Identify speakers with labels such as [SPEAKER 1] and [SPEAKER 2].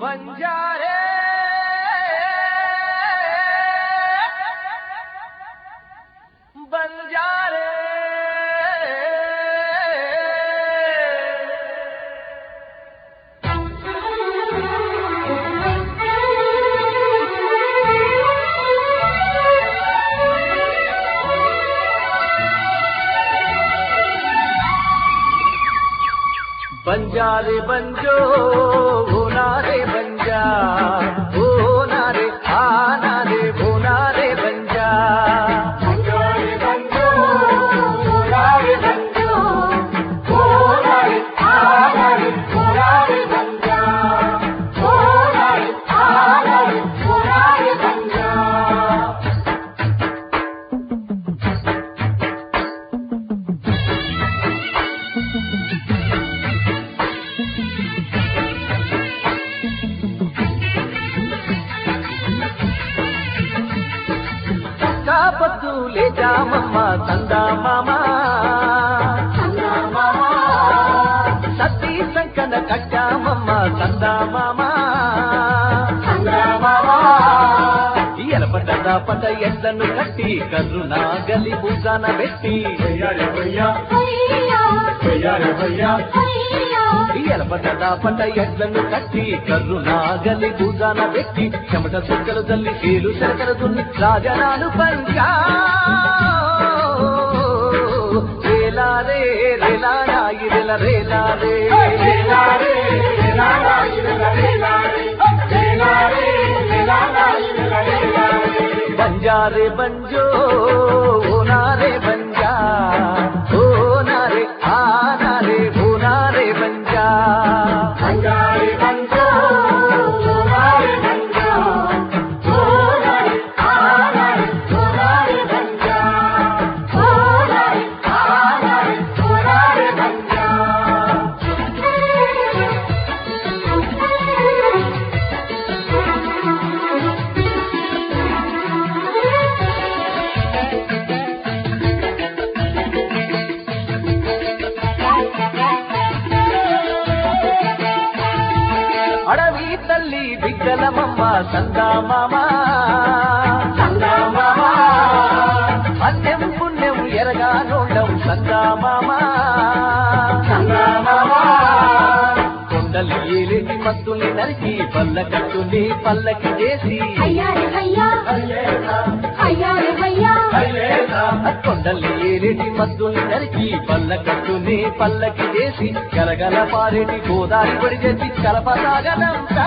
[SPEAKER 1] बंजारे। बंजारे। बंजाले banjo.
[SPEAKER 2] కాపద్దు లేజామమ్మ తందా మామా సతీ సంకన కట్టామమ్మ తందా మామా ఎలపట పట ఎడ్లను కట్టి కర్రునా గలి భూజాన పెట్టి. ఎలపట పట ఎడ్లను కట్టి కర్రునా గలి భూజాన పెట్టి చెమట సుక్కలు తల్లి ఏలు శరకలు దున్ని రాజనాలు పంచా. రేలారే రేలారా ఇరెల రేలారే
[SPEAKER 1] రేలారే రేలారా ఇరల రేలారే రేలారే రేలారా ఇరల రేలారే
[SPEAKER 2] బంజారే బంజో
[SPEAKER 1] Yeah.
[SPEAKER 2] అడవి తల్లి బిగ్గలమమ్మ సందా మామా
[SPEAKER 1] సంగమామా.
[SPEAKER 2] అన్యం పుణ్యం ఎరగా నోండం సందా మామా
[SPEAKER 1] సంగమామా.
[SPEAKER 2] కొండలు ఏలేటి మత్తుల్ని నరికి పల్ల కట్టుని పల్లకి చేసి.
[SPEAKER 1] హయ్యారే హయ్యా హయ్యారే హయ్యా
[SPEAKER 2] కొండల్ని ఏరేటి మద్దుల్ని నరికి పల్ల కట్టుని పల్లకి చేసి గలగల పారేటి గోదావరి పడి చేసి కలపసాగనంతా